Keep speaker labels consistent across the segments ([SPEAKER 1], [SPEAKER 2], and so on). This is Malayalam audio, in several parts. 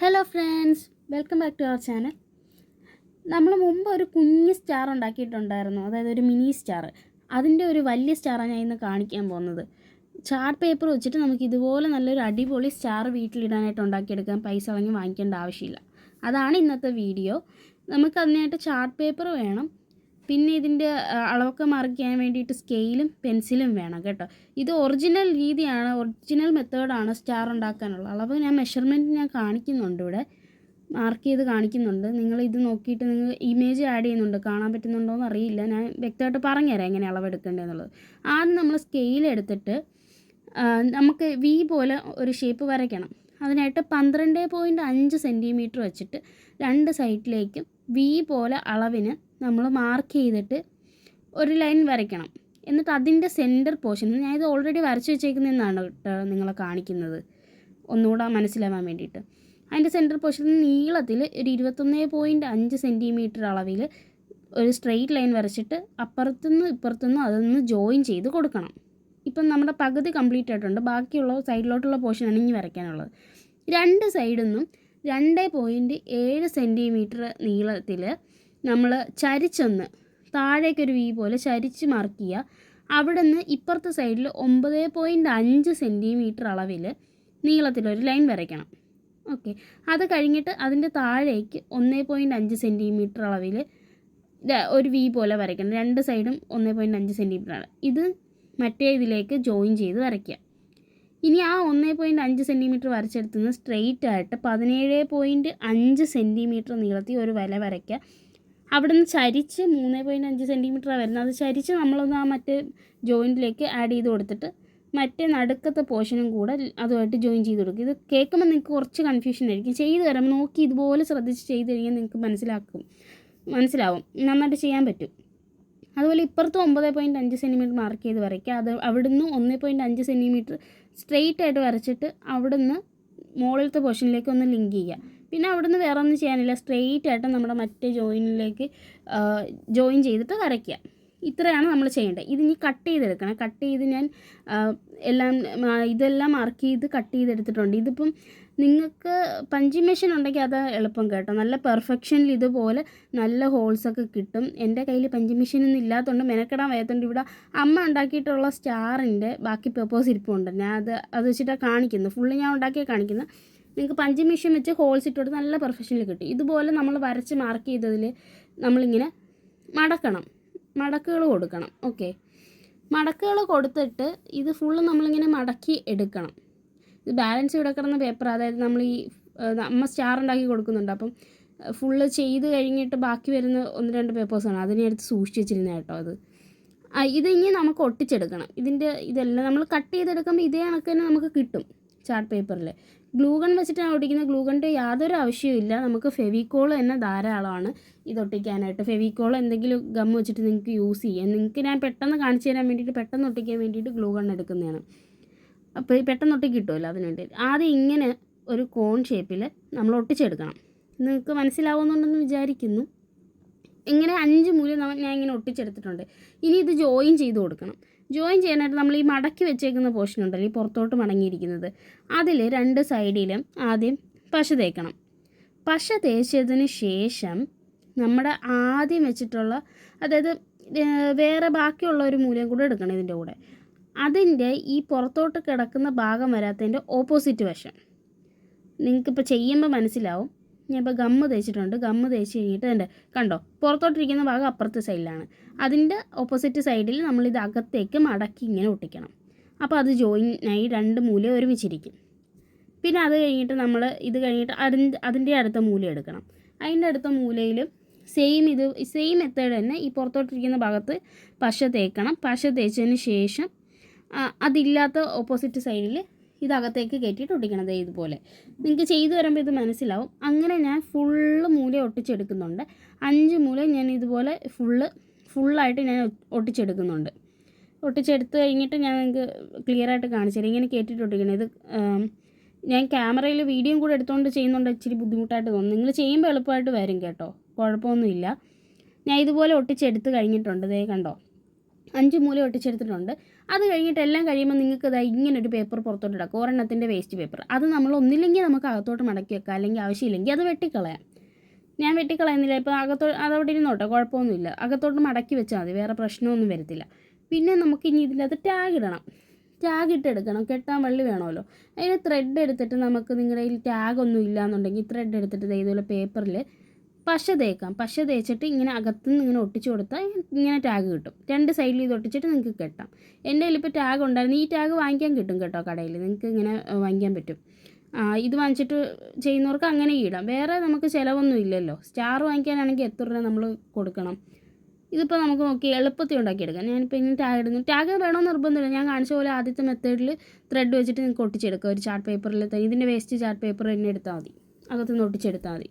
[SPEAKER 1] Hello friends welcome back to our channel നമ്മൾ മുമ്പ് ഒരു കുഞ്ഞ് സ്റ്റാർ ഉണ്ടാക്കിയിട്ടുണ്ടായിരുന്നു. അതായത് ഒരു മിനി സ്റ്റാർ അതിന്റെ ഒരു വലിയ സ്റ്റാറാണ് ഞാൻ ഇന്ന് കാണിക്കാൻ പോകുന്നത്. ചാർട്ട് പേപ്പർ വെച്ചിട്ട് നമുക്ക് ഇതുപോലെ നല്ലൊരു അടിപൊളി സ്റ്റാർ വീട്ടിലിടാനായിട്ട് ഉണ്ടാക്കിയെടുക്കാൻ പൈസ വാങ്ങി വാങ്ങിക്കേണ്ട ആവശ്യമില്ല. അതാണ് ഇന്നത്തെ വീഡിയോ നമുക്ക് അതിനായിട്ട് ചാർട്ട് പേപ്പർ വേണം. പിന്നെ ഇതിന്റെ അളവൊക്കെ മാർക്ക് ചെയ്യാൻ വേണ്ടിയിട്ട് സ്കെയിലും പെൻസിലും വേണം കേട്ടോ. ഇത് ഒറിജിനൽ രീതിയാണ് ഒറിജിനൽ മെത്തേഡാണ് സ്റ്റാർ ഉണ്ടാക്കാനുള്ള അളവ് ഞാൻ മെഷർമെന്റ് ഞാൻ കാണിക്കുന്നുണ്ട് ഇവിടെ. മാർക്ക് ചെയ്ത് കാണിക്കുന്നുണ്ട്. നിങ്ങൾ ഇത് നോക്കിയിട്ട് നിങ്ങൾ ഇമേജ് ആഡ് ചെയ്യുന്നുണ്ട്. കാണാൻ പറ്റുന്നുണ്ടോ എന്ന് അറിയില്ല. ഞാൻ വ്യക്തമായിട്ട് പറഞ്ഞുതരാം എങ്ങനെ അളവെടുക്കേണ്ടതെന്നുള്ളത് ആദ്യം നമ്മൾ സ്കെയിൽ എടുത്തിട്ട് നമുക്ക് വി പോലെ ഒരു ഷേപ്പ് വരയ്ക്കണം. അതിനായിട്ട് പന്ത്രണ്ട് പോയിന്റ് അഞ്ച് സെന്റിമീറ്റർ വെച്ചിട്ട് രണ്ട് സൈഡിലേക്കും വി പോലെ അളവിന് നമ്മൾ മാർക്ക് ചെയ്തിട്ട് ഒരു ലൈൻ വരയ്ക്കണം. എന്നിട്ട് അതിന്റെ സെന്റർ പോർഷൻ ഞാനിത് ഓൾറെഡി വരച്ച് വെച്ചേക്കുന്നതെന്നാണ് കേട്ടോ നിങ്ങളെ കാണിക്കുന്നത്. ഒന്നുകൂടെ മനസ്സിലാവാൻ വേണ്ടിയിട്ട്. അതിന്റെ സെന്റർ പോർഷനിൽ നീളത്തിൽ ഒരു ഇരുപത്തൊന്ന് പോയിന്റ് അഞ്ച് സെന്റിമീറ്റർ അളവിൽ ഒരു സ്ട്രെയിറ്റ് ലൈൻ വരച്ചിട്ട് അപ്പുറത്തുനിന്ന് ഇപ്പുറത്തുനിന്ന് അതൊന്ന് ജോയിൻ ചെയ്ത് കൊടുക്കണം. ഇപ്പം നമ്മുടെ പകുതി കംപ്ലീറ്റ് ആയിട്ടുണ്ട്. ബാക്കിയുള്ള സൈഡിലോട്ടുള്ള പോർഷനാണ് ഇനി വരയ്ക്കാനുള്ളത്. രണ്ട് സൈഡിൽ നിന്നും രണ്ട് പോയിന്റ് ഏഴ് സെന്റിമീറ്റർ നീളത്തിൽ നമ്മൾ ചരിച്ചൊന്ന് താഴേക്കൊരു വി പോലെ ചരിച്ച് മാർക്ക് ചെയ്യുക അവിടെ നിന്ന് ഇപ്പുറത്തെ സൈഡിൽ ഒമ്പത് പോയിന്റ് അഞ്ച് സെന്റിമീറ്റർ അളവിൽ നീളത്തിലൊരു ലൈൻ വരയ്ക്കണം. ഓക്കെ അത് കഴിഞ്ഞിട്ട് അതിന്റെ താഴേക്ക് ഒന്നേ പോയിന്റ് അഞ്ച് സെന്റിമീറ്റർ അളവിൽ ഒരു വി പോലെ വരയ്ക്കണം. രണ്ട് സൈഡും ഒന്നേ പോയിന്റ് അഞ്ച് സെന്റിമീറ്റർ ആണ്. ഇത് മറ്റേ ഇതിലേക്ക് ജോയിൻ ചെയ്ത് വരയ്ക്കുക ഇനി ആ ഒന്നേ പോയിന്റ് അഞ്ച് സെന്റിമീറ്റർ വരച്ചെടുത്തുനിന്ന് സ്ട്രെയിറ്റ് ആയിട്ട് പതിനേഴ് പോയിന്റ് അഞ്ച് സെന്റിമീറ്റർ നീളത്തിൽ ഒരു വല വരയ്ക്കുക അവിടെ നിന്ന് ചരിച്ച് മൂന്ന് പോയിന്റ് അഞ്ച് സെന്റിമീറ്ററാണ് വരുന്നത്. അത് ചരിച്ച് നമ്മളൊന്ന് ആ മറ്റേ ജോയിന്റിലേക്ക് ആഡ് ചെയ്ത് കൊടുത്തിട്ട് മറ്റേ നടുക്കത്തെ പോർഷനും കൂടെ അതുമായിട്ട് ജോയിൻ ചെയ്ത് കൊടുക്കും ഇത് കേൾക്കുമ്പോൾ നിങ്ങൾക്ക് കുറച്ച് കൺഫ്യൂഷൻ ആയിരിക്കും. ചെയ്ത് തരാം നോക്കി ഇതുപോലെ ശ്രദ്ധിച്ച് ചെയ്ത് കഴിഞ്ഞാൽ നിങ്ങൾക്ക് മനസ്സിലാക്കും. മനസ്സിലാവും. നന്നായിട്ട് ചെയ്യാൻ പറ്റും. അതുപോലെ ഇപ്പുറത്ത് ഒമ്പത് പോയിന്റ് അഞ്ച് സെന്റിമീറ്റർ മാർക്ക് ചെയ്ത് വരയ്ക്കുക. അത് അവിടുന്ന് ഒന്ന് പോയിന്റ് അഞ്ച് സെന്റിമീറ്റർ സ്ട്രെയിറ്റ് ആയിട്ട് വരച്ചിട്ട് അവിടുന്ന് മുകളിലത്തെ പോർഷനിലേക്ക് ഒന്ന് ലിങ്ക് ചെയ്യുക. പിന്നെ അവിടുന്ന് വേറെ ഒന്നും ചെയ്യാനില്ല. സ്ട്രെയിറ്റ് ആയിട്ട് നമ്മുടെ മറ്റേ ജോയിനിലേക്ക് ജോയിൻ ചെയ്തിട്ട് വരയ്ക്കുക ഇത്രയാണ് നമ്മൾ ചെയ്യേണ്ടത്. ഇതിനി കട്ട് ചെയ്തെടുക്കണം. കട്ട് ചെയ്ത് ഞാൻ എല്ലാം ഇതെല്ലാം മാർക്ക് ചെയ്ത് കട്ട് ചെയ്തെടുത്തിട്ടുണ്ട്. ഇതിപ്പം നിങ്ങൾക്ക് പഞ്ചി മെഷീൻ ഉണ്ടെങ്കിൽ അത് എളുപ്പം കേട്ടോ. നല്ല പെർഫെക്ഷനിൽ ഇതുപോലെ നല്ല ഹോൾസൊക്കെ കിട്ടും. എന്റെ കയ്യിൽ പഞ്ചി മെഷീൻ ഒന്നും ഇല്ലാത്തതുകൊണ്ട് മെനക്കെടാൻ വയ്യാത്തതുകൊണ്ട് ഇവിടെ അമ്മ ഉണ്ടാക്കിയിട്ടുള്ള സ്റ്റാറിന്റെ ബാക്കി പേപ്പേഴ്സ് ഇരിപ്പുണ്ട്. ഞാൻ അത് അത് വെച്ചിട്ടാണ് കാണിക്കുന്നത്. ഫുള്ള് ഞാൻ ഉണ്ടാക്കിയ കാണിക്കുന്നത്. നിങ്ങൾക്ക് പഞ്ചി മെഷീൻ വെച്ച് ഹോൾസ് ഇട്ട് നല്ല പെർഫെക്ഷനിൽ കിട്ടും. ഇതുപോലെ നമ്മൾ വരച്ച് മാർക്ക് ചെയ്തതിൽ നമ്മളിങ്ങനെ മടക്കണം. മടക്കുകൾ കൊടുക്കണം. ഓക്കെ മടക്കുകൾ കൊടുത്തിട്ട് ഇത് ഫുള്ള് നമ്മളിങ്ങനെ മടക്കി എടുക്കണം. ഇത് ബാലൻസ് ഇവിടെ കിടന്ന പേപ്പർ അതായത് നമ്മൾ ഈ അമ്മ സ്റ്റാർ ഉണ്ടാക്കി കൊടുക്കുന്നുണ്ട്. അപ്പം ഫുള്ള് ചെയ്ത് കഴിഞ്ഞിട്ട് ബാക്കി വരുന്ന ഒന്ന് രണ്ട് പേപ്പേഴ്സാണ് അതിനെ എടുത്ത് സൂക്ഷിച്ച് വെച്ചിരുന്ന കേട്ടോ അത്. ആ, ഇത് ഇനി നമുക്ക് ഒട്ടിച്ചെടുക്കണം. ഇതിന്റെ ഇതെല്ലാം നമ്മൾ കട്ട് ചെയ്തെടുക്കുമ്പോൾ ഇതേ കണക്ക് തന്നെ നമുക്ക് കിട്ടും ചാർട്ട് പേപ്പറിൽ ഗ്ലൂ ഗൺ വെച്ചിട്ടാണ് ഒട്ടിക്കുന്നത്. ഗ്ലൂഗണിന്റെ യാതൊരു ആവശ്യമില്ല നമുക്ക് ഫെവിക്കോൾ തന്നെ ധാരാളമാണ് ഇത് ഒട്ടിക്കാനായിട്ട്. ഫെവിക്കോൾ എന്തെങ്കിലും ഗം വെച്ചിട്ട് നിങ്ങൾക്ക് യൂസ് ചെയ്യാം. നിങ്ങൾക്ക് ഞാൻ പെട്ടെന്ന് കാണിച്ചു തരാൻ വേണ്ടിയിട്ട് പെട്ടെന്ന് ഒട്ടിക്കാൻ വേണ്ടിയിട്ട് ഗ്ലൂഗൺ എടുക്കുന്നതാണ്. അപ്പോൾ പെട്ടെന്ന് ഒട്ടി കിട്ടുമല്ലോ അതിന് വേണ്ടി ആദ്യം ഇങ്ങനെ ഒരു കോൺ ഷേപ്പിൽ നമ്മൾ ഒട്ടിച്ചെടുക്കണം. നിങ്ങൾക്ക് മനസ്സിലാവുന്നുണ്ടെന്ന് വിചാരിക്കുന്നു. ഇങ്ങനെ അഞ്ച് മൂല്യം ഞാൻ ഇങ്ങനെ ഒട്ടിച്ചെടുത്തിട്ടുണ്ട്. ഇനി ഇത് ജോയിൻ ചെയ്ത് കൊടുക്കണം. ജോയിൻ ചെയ്യാനായിട്ട് നമ്മൾ ഈ മടക്കി വെച്ചേക്കുന്ന പോർഷൻ ഉണ്ടല്ലോ ഈ പുറത്തോട്ട് മടങ്ങിയിരിക്കുന്നത്. അതിൽ രണ്ട് സൈഡിലും ആദ്യം പശ തേക്കണം. പശ തേച്ചതിന് ശേഷം നമ്മുടെ ആദ്യം വെച്ചിട്ടുള്ള അതായത് വേറെ ബാക്കിയുള്ള ഒരു മൂലം കൂടെ എടുക്കണം ഇതിന്റെ കൂടെ. അതിന്റെ ഈ പുറത്തോട്ട് കിടക്കുന്ന ഭാഗം വരാത്തതിന്റെ ഓപ്പോസിറ്റ് വശം. നിങ്ങൾക്കിപ്പോൾ ചെയ്യുമ്പോൾ മനസ്സിലാവും. ഞാൻ ഇപ്പോൾ ഗമ്മ് തേച്ചിട്ടുണ്ട്. ഗമ്മ് തേച്ച് കഴിഞ്ഞിട്ട് എന്റെ കണ്ടോ? പുറത്തോട്ടിരിക്കുന്ന ഭാഗം അപ്പുറത്തെ സൈഡിലാണ് അതിന്റെ ഓപ്പോസിറ്റ് സൈഡിൽ നമ്മൾ നമ്മളിത് അകത്തേക്ക് മടക്കി ഇങ്ങനെ ഒട്ടിക്കണം. അപ്പോൾ അത് ജോയിൻ ആയി രണ്ട് മൂല ഒരുമിച്ചിരിക്കും. പിന്നെ അത് കഴിഞ്ഞിട്ട് നമ്മൾ ഇത് കഴിഞ്ഞിട്ട് അതിന്റെ അതിന്റെ അടുത്ത മൂല എടുക്കണം. അതിന്റെ അടുത്ത മൂലയിലും സെയിം ഇത് സെയിം മെത്തേഡ് തന്നെ ഈ പുറത്തോട്ടിരിക്കുന്ന ഭാഗത്ത് പശ തേക്കണം. പശ തേച്ചതിന് ശേഷം അതില്ലാത്ത ഓപ്പോസിറ്റ് സൈഡിൽ ഇത് അകത്തേക്ക് കയറ്റിയിട്ട് ഒട്ടിക്കണം ഇതുപോലെ. നിങ്ങൾക്ക് ചെയ്തു വരുമ്പോൾ ഇത് മനസ്സിലാവും. അങ്ങനെ ഞാൻ ഫുള്ള് മൂല ഒട്ടിച്ചെടുക്കുന്നുണ്ട്. അഞ്ച് മൂല ഞാൻ ഇതുപോലെ ഫുള്ള് ഫുള്ളായിട്ട് ഞാൻ ഒട്ടിച്ചെടുക്കുന്നുണ്ട്. ഒട്ടിച്ചെടുത്ത് കഴിഞ്ഞിട്ട് ഞാൻ നിങ്ങൾക്ക് ക്ലിയർ ആയിട്ട് കാണിച്ചു തരാം. ഇങ്ങനെ കയറ്റിയിട്ട് ഒട്ടിക്കണം ഇത് ഞാൻ ക്യാമറയിൽ വീഡിയോയും കൂടെ എടുത്തുകൊണ്ട് ചെയ്യുന്നുണ്ട് ഇച്ചിരി ബുദ്ധിമുട്ടായിട്ട് തോന്നും നിങ്ങൾ ചെയ്യുമ്പോൾ എളുപ്പമായിട്ട് വരും കേട്ടോ. കുഴപ്പമൊന്നുമില്ല ഞാൻ ഇതുപോലെ ഒട്ടിച്ചെടുത്ത് കഴിഞ്ഞിട്ടുണ്ട്. ദേ കണ്ടോ? അഞ്ച് മൂല ഒട്ടിച്ചെടുത്തിട്ടുണ്ട്. അത് കഴിഞ്ഞിട്ട് എല്ലാം കഴിയുമ്പോൾ നിങ്ങൾക്ക് ഇതാ ഒരു പേപ്പർ പുറത്തോട്ട് ഇടാം. ഒരെണ്ണത്തിന്റെ വേസ്റ്റ് പേപ്പർ അത് നമ്മൾ ഒന്നില്ലെങ്കിൽ നമുക്ക് അകത്തോട്ട് മടക്കി വെക്കാം. അല്ലെങ്കിൽ ആവശ്യമില്ലെങ്കിൽ അത് വെട്ടിക്കളയാം. ഞാൻ വെട്ടിക്കളയുന്നില്ല. ഇപ്പോൾ അകത്തോ അതവിടെ ഇരുന്നോട്ടെ കുഴപ്പമൊന്നുമില്ല. അകത്തോട്ട് മടക്കി വെച്ചാൽ മതി. വേറെ പ്രശ്നമൊന്നും വരത്തില്ല. പിന്നെ നമുക്ക് ഇനി ഇതിനകത്ത് ടാഗ് ഇടണം. ടാഗ് ഇട്ടെടുക്കണം കെട്ടാൻ വള്ളി വേണമല്ലോ. അതിന് ത്രെഡ് എടുത്തിട്ട് നമുക്ക് നിങ്ങളുടെ കയ്യിൽ ടാഗ് ഒന്നും ഇല്ലാന്നുണ്ടെങ്കിൽ ത്രെഡ് എടുത്തിട്ട് ഇതുപോലെ പേപ്പറിൽ പശ തേക്കാം. പശ തേച്ചിട്ട് ഇങ്ങനെ അകത്തുനിന്ന് ഇങ്ങനെ ഒട്ടിച്ചു കൊടുത്താൽ ഇങ്ങനെ ടാഗ് കിട്ടും. രണ്ട് സൈഡിൽ ഇത് ഒട്ടിച്ചിട്ട് നിങ്ങൾക്ക് കെട്ടാം. എന്റെ കയ്യിൽ ഇപ്പോൾ ടാഗ് ഉണ്ടായിരുന്നു. ഈ ടാഗ് വാങ്ങിക്കാൻ കിട്ടും കേട്ടോ കടയിൽ. നിങ്ങൾക്ക് ഇങ്ങനെ വാങ്ങിക്കാൻ പറ്റും. ഇത് വാങ്ങിച്ചിട്ട് ചെയ്യുന്നവർക്ക് അങ്ങനെ ഇടാം. വേറെ നമുക്ക് ചിലവൊന്നും ഇല്ലല്ലോ. സ്റ്റാർ വാങ്ങിക്കാനാണെങ്കിൽ എത്ര രൂപ നമ്മൾ കൊടുക്കണം? ഇതിപ്പോൾ നമുക്ക് നോക്കി എളുപ്പത്തിൽ ഉണ്ടാക്കിയെടുക്കാം. ഞാനിപ്പോൾ ഇങ്ങനെ ടാഗ് ഇടുന്നു. ടാഗ് വേണമെന്ന് നിർബന്ധമില്ല. ഞാൻ കാണിച്ച പോലെ ആദ്യത്തെ മെത്തേഡിൽ ത്രെഡ് വെച്ചിട്ട് നിങ്ങൾക്ക് ഒട്ടിച്ചെടുക്കുക ഒരു ചാർട്ട് പേപ്പറിൽ ഇതിന്റെ വേസ്റ്റ് ചാർട്ട് പേപ്പർ തന്നെ എടുത്താൽ മതി. അകത്തുനിന്ന് ഒട്ടിച്ചെടുത്താൽ മതി.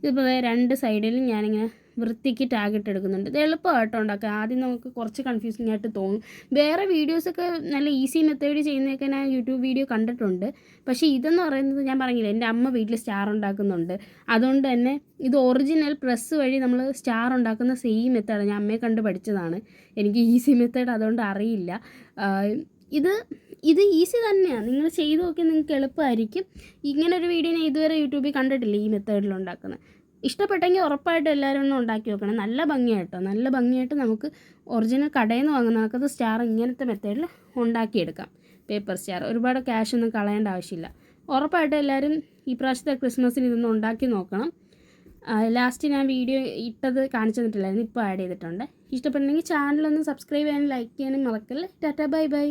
[SPEAKER 1] ഇതിപ്പോൾ രണ്ട് സൈഡിലും ഞാനിങ്ങനെ വൃത്തിക്ക് ടാഗിട്ട് എടുക്കുന്നുണ്ട് ഇത് എളുപ്പമായിട്ട് ഉണ്ടാക്കുക ആദ്യം നമുക്ക് കുറച്ച് കൺഫ്യൂസിങ് ആയിട്ട് തോന്നും. വേറെ വീഡിയോസൊക്കെ നല്ല ഈസി മെത്തേഡ് ചെയ്യുന്നതൊക്കെ ഞാൻ യൂട്യൂബ് വീഡിയോ കണ്ടിട്ടുണ്ട്. പക്ഷേ ഇതെന്ന് പറയുന്നത് ഞാൻ പറഞ്ഞില്ല എന്റെ അമ്മ വീട്ടിൽ സ്റ്റാർ ഉണ്ടാക്കുന്നുണ്ട്. അതുകൊണ്ട് തന്നെ ഇത് ഒറിജിനൽ പ്രസ് വഴി നമ്മൾ സ്റ്റാർ ഉണ്ടാക്കുന്ന സെയിം മെത്തേഡാണ് ഞാൻ അമ്മയെ കണ്ട് പഠിച്ചതാണ്. എനിക്ക് ഈസി മെത്തേഡ് അതുകൊണ്ട് അറിയില്ല. ഇത് ഇത് ഈസി തന്നെയാണ് നിങ്ങൾ ചെയ്ത് നോക്കി നിങ്ങൾക്ക് എളുപ്പമായിരിക്കും. ഇങ്ങനെ ഒരു വീഡിയോ ഞാൻ ഇതുവരെ യൂട്യൂബിൽ കണ്ടിട്ടില്ല ഈ മെത്തേഡിൽ ഉണ്ടാക്കുന്നത്. ഇഷ്ടപ്പെട്ടെങ്കിൽ ഉറപ്പായിട്ട് എല്ലാവരും ഒന്ന് ഉണ്ടാക്കി നോക്കണം. നല്ല ഭംഗിയായിട്ടോ നല്ല ഭംഗിയായിട്ട് നമുക്ക് ഒറിജിനൽ കടയിൽ നിന്ന് വാങ്ങുന്ന സ്റ്റാർ ഇങ്ങനത്തെ മെത്തേഡിൽ ഉണ്ടാക്കിയെടുക്കാം. പേപ്പർ സ്റ്റാർ ഒരുപാട് ക്യാഷ് ഒന്നും കളയേണ്ട ആവശ്യമില്ല. ഉറപ്പായിട്ട് എല്ലാവരും ഈ പ്രാവശ്യത്തെ ക്രിസ്മസിന് ഇതൊന്ന് ഉണ്ടാക്കി നോക്കണം. ലാസ്റ്റ് ഞാൻ വീഡിയോ ഇട്ടത് കാണിച്ചു തന്നിട്ടില്ലായിരുന്നു. ഇപ്പോൾ ആഡ് ചെയ്തിട്ടുണ്ട്. ഇഷ്ടപ്പെട്ടെങ്കിൽ ചാനലൊന്ന് സബ്സ്ക്രൈബ് ചെയ്യാനും ലൈക്ക് ചെയ്യാനും മറക്കല്ലേ? Tata bye bye